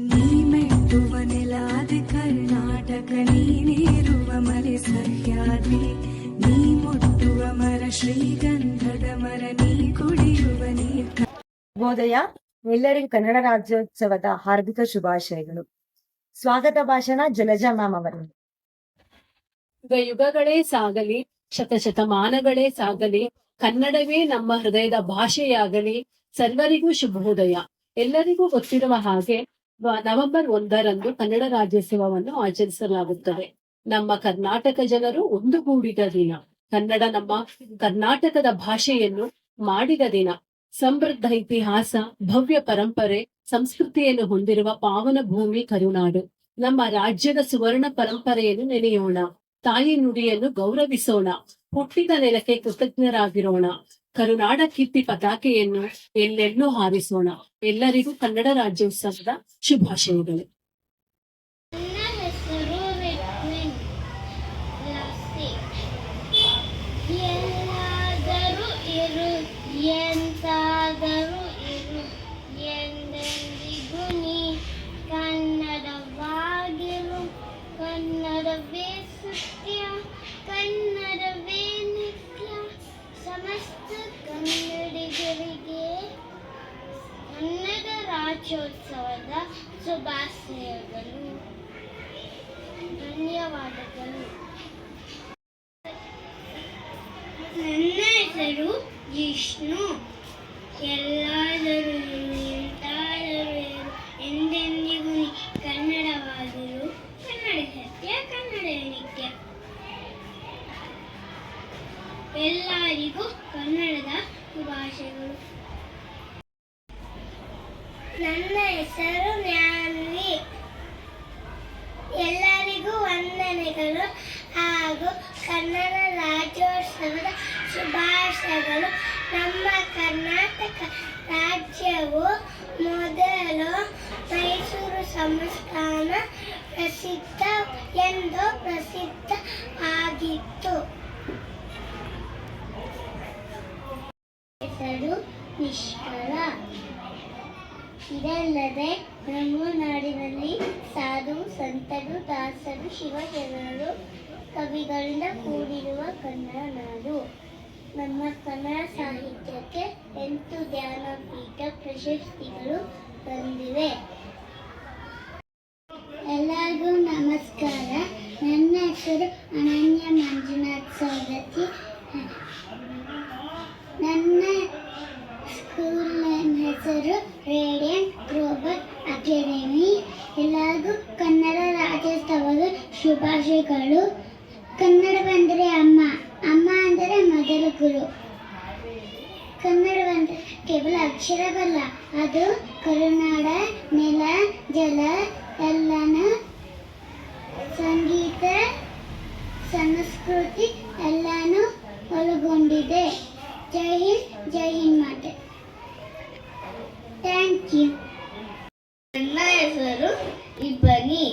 ನೀ ಮೆಟ್ಟುವ ನೆಲಾದೆ ಕರ್ನಾಟಕ ನೀನೇರುವ ಮರೆ ಸಹ್ಯಾದ್ರಿ. ನೀ ಮುಟ್ಟುವ ಮರ ಶ್ರೀಗಂಧದ ಮರ ನೀ ಕುಡಿಯುವ ನೀರ್. ಶುಭೋದಯ ಎಲ್ಲರಿಗೂ ಕನ್ನಡ ರಾಜ್ಯೋತ್ಸವದ ಹಾರ್ದಿಕ ಶುಭಾಶಯಗಳು. ಸ್ವಾಗತ ಭಾಷಣ ಜಲಜಾ ಮ್ಯಾಮ್ ಅವರು ಯುಗ ಯುಗಗಳೇ ಸಾಗಲಿ ಶತಶತಮಾನಗಳೇ ಸಾಗಲಿ ಕನ್ನಡವೇ ನಮ್ಮ ಹೃದಯದ ಭಾಷೆಯಾಗಲಿ ಸರ್ವರಿಗೂ ಶುಭೋದಯ. ಎಲ್ಲರಿಗೂ ಗೊತ್ತಿರುವ ಹಾಗೆ ನವೆಂಬರ್ ಒಂದರಂದು ಕನ್ನಡ ರಾಜ್ಯೋತ್ಸವವನ್ನು ಆಚರಿಸಲಾಗುತ್ತದೆ. ನಮ್ಮ ಕರ್ನಾಟಕ ಜನರು ಒಂದುಗೂಡಿದ ದಿನ, ಕನ್ನಡ ನಮ್ಮ ಕರ್ನಾಟಕದ ಭಾಷೆಯನ್ನು ಮಾಡಿದ ದಿನ. ಸಮೃದ್ಧ ಇತಿಹಾಸ, ಭವ್ಯ ಪರಂಪರೆ, ಸಂಸ್ಕೃತಿಯನ್ನು ಹೊಂದಿರುವ ಪಾವನ ಭೂಮಿ ಕರುನಾಡು. ನಮ್ಮ ರಾಜ್ಯದ ಸುವರ್ಣ ಪರಂಪರೆಯನ್ನು ನೆನೆಯೋಣ. ತಾಯಿ ನುಡಿಯನ್ನು ಗೌರವಿಸೋಣ. ಹುಟ್ಟಿದ ನೆಲಕ್ಕೆ ಕೃತಜ್ಞರಾಗಿರೋಣ. ಕರುನಾಡ ಕೀರ್ತಿ ಪತಾಕೆಯನ್ನು ಎಲ್ಲೆಲ್ಲೂ ಹಾರಿಸೋಣ. ಎಲ್ಲರಿಗೂ ಕನ್ನಡ ರಾಜ್ಯೋತ್ಸವದ ಶುಭಾಶಯಗಳು. ರಾಜ್ಯೋತ್ಸವದ ಶುಭಾಶಯಗಳು ಧನ್ಯವಾದಗಳು ನನ್ನ ಹೆಸರು ವಿಷ್ಣು ಎಲ್ಲಾದರೂ ಎಂತಾದರೂ ಎಂದೆಂದಿಗೂ ಕನ್ನಡವಾದರೂ ಕನ್ನಡ ಸತ್ಯ ಕನ್ನಡ ನಿತ್ಯ ಎಲ್ಲರಿಗೂ ಕನ್ನಡದ ಶುಭಾಶಯಗಳು ನನ್ನ ಹೆಸರು ನ್ಯಾನ್ವಿ ಎಲ್ಲರಿಗೂ ವಂದನೆಗಳು ಹಾಗೂ ಕನ್ನಡ ರಾಜ್ಯೋತ್ಸವದ ಶುಭಾಶಯಗಳು. ನಮ್ಮ ಕರ್ನಾಟಕ ರಾಜ್ಯವು ಮೊದಲು ಮೈಸೂರು ಸಂಸ್ಥಾನ ಪ್ರಸಿದ್ಧ ಎಂದು ಪ್ರಸಿದ್ಧ ಆಗಿತ್ತು ಹೆಸರು ನಿಷ್ಕಳ ಇದಲ್ಲದೆ ನಮ್ಮ ನಾಡಿನಲ್ಲಿ ಸಾಧು, ಸಂತರು, ದಾಸರು, ಶಿವಜನರು, ಕವಿಗಳಿಂದ ಕೂಡಿರುವ ಕನ್ನಡ ನಾಡು ನಮ್ಮ ಕನ್ನಡ ಸಾಹಿತ್ಯಕ್ಕೆ ಎಂಟು ಜ್ಞಾನಪೀಠ ಪ್ರಶಸ್ತಿಗಳು ಬಂದಿವೆ. ಎಲ್ಲರಿಗೂ ನಮಸ್ಕಾರ. ನನ್ನ ಹೆಸರು ಹೆಸರು ರೇಡಿಯಂಟ್ ಗ್ಲೋಬಲ್ ಅಕಾಡೆಮಿ. ಎಲ್ಲರಿಗೂ ಕನ್ನಡ ರಾಜ್ಯೋತ್ಸವದ ಶುಭಾಶಯಗಳು. ಕನ್ನಡವೆಂದರೆ ಅಮ್ಮ ಅಮ್ಮ ಅಂದರೆ ಮೊದಲ ಗುರು. ಕನ್ನಡವೆಂದರೆ ಕೇವಲ ಅಕ್ಷರವಲ್ಲ, ಅದು ಕರುನಾಡ, ನೆಲ, ಜಲ, ಎಲ್ಲನ ಸಂಗೀತ, ಸಂಸ್ಕೃತಿ ಎಲ್ಲಾನು ಒಳಗೊಂಡಿದೆ. ಜೈ ಹಿಂದ್ ಜೈ ಹಿಂದ್ ಮಾತೆ ಥ್ಯಾಂಕ್ ಯು ನನ್ನ ಹೆಸರು ಇಬ್ಬನಿ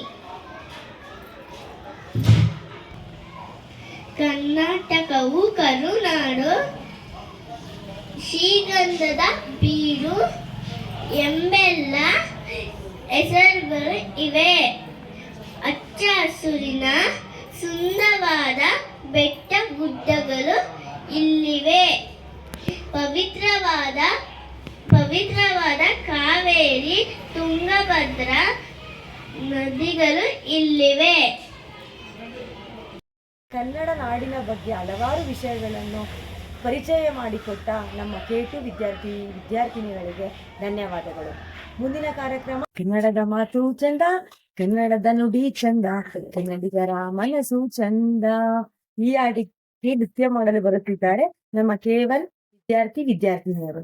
ಕರ್ನಾಟಕವು ಕರುನಾಡು. ಶ್ರೀಗಂಧದ ಬೀಡು, ಎಂಬೆಲ್ಲ ಹೆಸರುಗಳು ಇವೆ. ಹಚ್ಚ ಹಸುರಿನ ಸುಂದರವಾದ ಬೆಟ್ಟ ಗುಡ್ಡಗಳು ಇಲ್ಲಿವೆ. ಪವಿತ್ರವಾದ ಪವಿತ್ರವಾದ ಕಾವೇರಿ ತುಂಗಭದ್ರ ನದಿಗಳು ಇಲ್ಲಿವೆ. ಕನ್ನಡ ನಾಡಿನ ಬಗ್ಗೆ ಹಲವಾರು ವಿಷಯಗಳನ್ನು ಪರಿಚಯ ಮಾಡಿಕೊಟ್ಟ ನಮ್ಮ ಕೇಟು ವಿದ್ಯಾರ್ಥಿ ವಿದ್ಯಾರ್ಥಿನಿಗಳಿಗೆ ಧನ್ಯವಾದಗಳು. ಮುಂದಿನ ಕಾರ್ಯಕ್ರಮ, ಕನ್ನಡದ ಮಾತು ಚಂದ, ಕನ್ನಡದ ನುಡಿ ಚಂದ, ಕನ್ನಡಿಗರ ಮನಸ್ಸು ಚಂದ ಈ ಹಾಡಿಗೆ ನೃತ್ಯ ಮಾಡಲು ಬರುತ್ತಿದ್ದಾರೆ ನಮ್ಮ ಕೇವಲ್ ವಿದ್ಯಾರ್ಥಿ ವಿದ್ಯಾರ್ಥಿನಿಯರು.